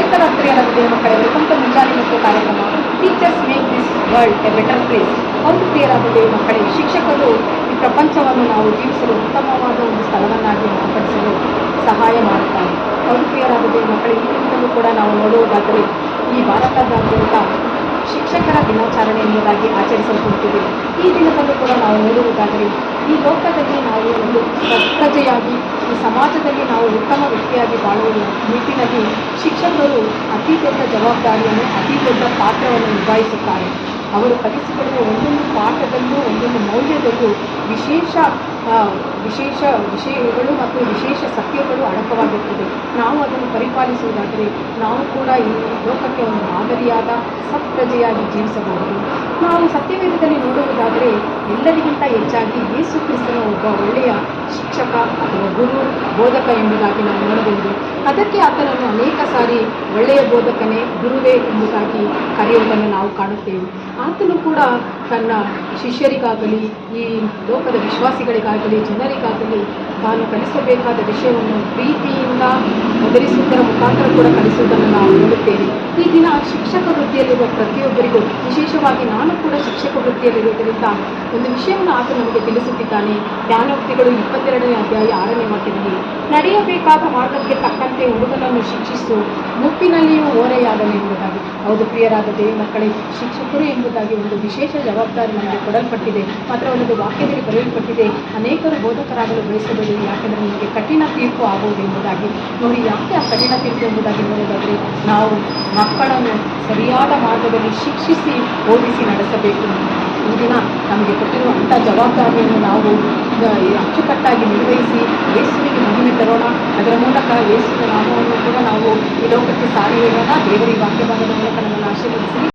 ಅನೇಕ ಪ್ರಿಯರ ದೇವ ಮಕ್ಕಳಿಗೆ ಟು ಮುಂಜಾನೆ ಮತ್ತು ಕಾರ್ಯಕ್ರಮ teachers make this world a better place ಅವರು ಪ್ರಿಯರಾದ ದೇವ ಮಕ್ಕಳೇ ಶಿಕ್ಷಕರು ಈ ಪ್ರಪಂಚವನ್ನು ನಾವು ಜೀವಿಸಲು ಉತ್ತಮವಾದ ಒಂದು ಸ್ಥಳವನ್ನಾಗಿ ಮಾರ್ಪಡಿಸಲು ಸಹಾಯ ಮಾಡುತ್ತಾರೆ ಅವರು ಪ್ರಿಯರಾದ ದೇವ ಮಕ್ಕಳೇ ಈ ದಿನದಲ್ಲೂ ಕೂಡ ನಾವು ನೋಡುವುದಾದರೆ ಈ ಭಾರತದಾದ್ಯಂತ ಶಿಕ್ಷಕರ ದಿನಾಚರಣೆ ಎಂಬುದಾಗಿ ಆಚರಿಸಲ್ಪಡುತ್ತಿದೆ. ಈ ದಿನದಲ್ಲೂ ಕೂಡ ನಾವು ನೋಡುವುದಾದರೆ, ಈ ಲೋಕದಲ್ಲಿ ನಾವು ಒಂದು ಪ್ರಜೆಯಾಗಿ, ಈ ಸಮಾಜದಲ್ಲಿ ನಾವು ಉತ್ತಮ ವ್ಯಕ್ತಿಯಾಗಿ ಬಾಳುವ ನಿಟ್ಟಿನಲ್ಲಿ ಶಿಕ್ಷಕರು ಅತಿ ದೊಡ್ಡ ಜವಾಬ್ದಾರಿಯನ್ನು, ಅತಿ ದೊಡ್ಡ ಪಾತ್ರವನ್ನು ನಿಭಾಯಿಸುತ್ತಾರೆ. ಅವರು ಕಲಿಸಿಕೊಡುವ ಒಂದೊಂದು ಪಾಠದಲ್ಲೂ, ಒಂದೊಂದು ಮೌಲ್ಯದಲ್ಲೂ ವಿಶೇಷ ವಿಶೇಷ ವಿಷಯಗಳು ಮತ್ತು ವಿಶೇಷ ಸತ್ಯಗಳು ಅಡಕವಾಗಿರುತ್ತದೆ ನಾವು ಅದನ್ನು ಪರಿಪಾಲಿಸುವುದಾದರೆ ನಾವು ಕೂಡ ಈ ಲೋಕಕ್ಕೆ ಒಂದು ಮಾದರಿಯಾದ ಸತ್ಪ್ರಜೆಯಾಗಿ ಜೀವಿಸಬಹುದು. ನಾವು ಸತ್ಯವೇದದಲ್ಲಿ ನೋಡುವುದಾದರೆ ಎಲ್ಲರಿಗಿಂತ ಹೆಚ್ಚಾಗಿ ಯೇಸು ಕ್ರಿಸ್ತನ ಒಬ್ಬ ಒಳ್ಳೆಯ ಶಿಕ್ಷಕ ಅಥವಾ ಗುರು, ಬೋಧಕ ಎಂಬುದಾಗಿ ನಾವು ನೋಡಬಹುದು. ಅದಕ್ಕೆ ಆತನನ್ನು ಅನೇಕ ಸಾರಿ ಒಳ್ಳೆಯ ಬೋಧಕನೇ ಗುರುವೇ ಎಂಬುದಾಗಿ ಕರೆಯುವುದನ್ನು ನಾವು ಕಾಣುತ್ತೇವೆ. ಆತನು ಕೂಡ ತನ್ನ ಶಿಷ್ಯರಿಗಾಗಲಿ, ಈ ಲೋಕದ ವಿಶ್ವಾಸಿಗಳಿಗಾಗಲಿ, ಜನರಿಗಾಗಲಿ ತಾನು ಕಲಿಸಬೇಕಾದ ವಿಷಯವನ್ನು ಪ್ರೀತಿಯಿಂದ ಒದರಿಸುವುದರ ಮುಖಾಂತರ ಕೂಡ ಕಲಿಸುವುದನ್ನು ನಾವು ನೋಡುತ್ತೇವೆ. ಈ ದಿನ ಶಿಕ್ಷಕ ವೃತ್ತಿಯಲ್ಲಿರುವ ಪ್ರತಿಯೊಬ್ಬರಿಗೂ ವಿಶೇಷವಾಗಿ ನಾನು ಕೂಡ ಶಿಕ್ಷಕ ವೃತ್ತಿಯಲ್ಲಿರುವುದರಿಂದ ಒಂದು ವಿಷಯವನ್ನು ಆತ ನಮಗೆ ತಿಳಿಸುತ್ತಿದ್ದಾನೆ. ಜ್ಞಾನೋಕ್ತಿಗಳು ಇಪ್ಪತ್ತೆರಡನೇ ಅಧ್ಯಾಯ ಆರನೇ ವಾಕ್ಯದಲ್ಲಿ, ನಡೆಯಬೇಕಾದ ಮಾರ್ಗಕ್ಕೆ ತಕ್ಕಂತೆ ಹುಡುಗನನ್ನು ಶಿಕ್ಷಿಸು. ಮುಪ್ಪಿನಲ್ಲಿಯೂ ಓರೆಯಾಗಲಿ ಎಂಬುದಾಗಿ. ಹೌದು ಪ್ರಿಯರಾದ ದೇವಿ ಮಕ್ಕಳೇ, ಶಿಕ್ಷಕರು ಎಂಬುದಾಗಿ ಒಂದು ವಿಶೇಷ ಜವಾಬ್ದಾರಿ ನಮಗೆ ಕೊಡಲ್ಪಟ್ಟಿದೆ. ಒಂದು ವಾಕ್ಯದಲ್ಲಿ ಬರೆಯಲ್ಪಟ್ಟಿದೆ, ಅನೇಕರು ಬೋಧಕರಾಗಲು ಬಯಸಬಹುದು ಯಾಕೆಂದರೆ ನಿಮಗೆ ಕಠಿಣ ತೀರ್ಪು ಆಗುವುದು ಎಂಬುದಾಗಿ. ನೋಡಿ, ಯಾಕೆ ಆ ಕಠಿಣ ತೀರ್ಪು ಎಂಬುದಾಗಿ ನೋಡೋದಾದರೆ ನಾವು ಮಕ್ಕಳನ್ನು ಸರಿಯಾದ ಮಾರ್ಗದಲ್ಲಿ ಶಿಕ್ಷಿಸಿ, ಓದಿಸಿ ನಡೆಸಬೇಕು. ದಿನ ನಮಗೆ ಕೊಟ್ಟಿರುವಂಥ ಜವಾಬ್ದಾರಿಯನ್ನು ನಾವು ಅಚ್ಚುಕಟ್ಟಾಗಿ ನಿರ್ವಹಿಸಿ ಯೇಸುವಿಗೆ ಮಹಿಮೆ ತರೋಣ. ಅದರ ಮೂಲಕ ಯೇಸುವಿನ ನಾಮವನ್ನು ಕೂಡ ನಾವು ಈ ಲೋಕಕ್ಕೆ ಸಾರಿ ಹೇಳೋಣ ದೇವರ ಈ ವಾಕ್ಯಭಾಗದ ಮೂಲಕ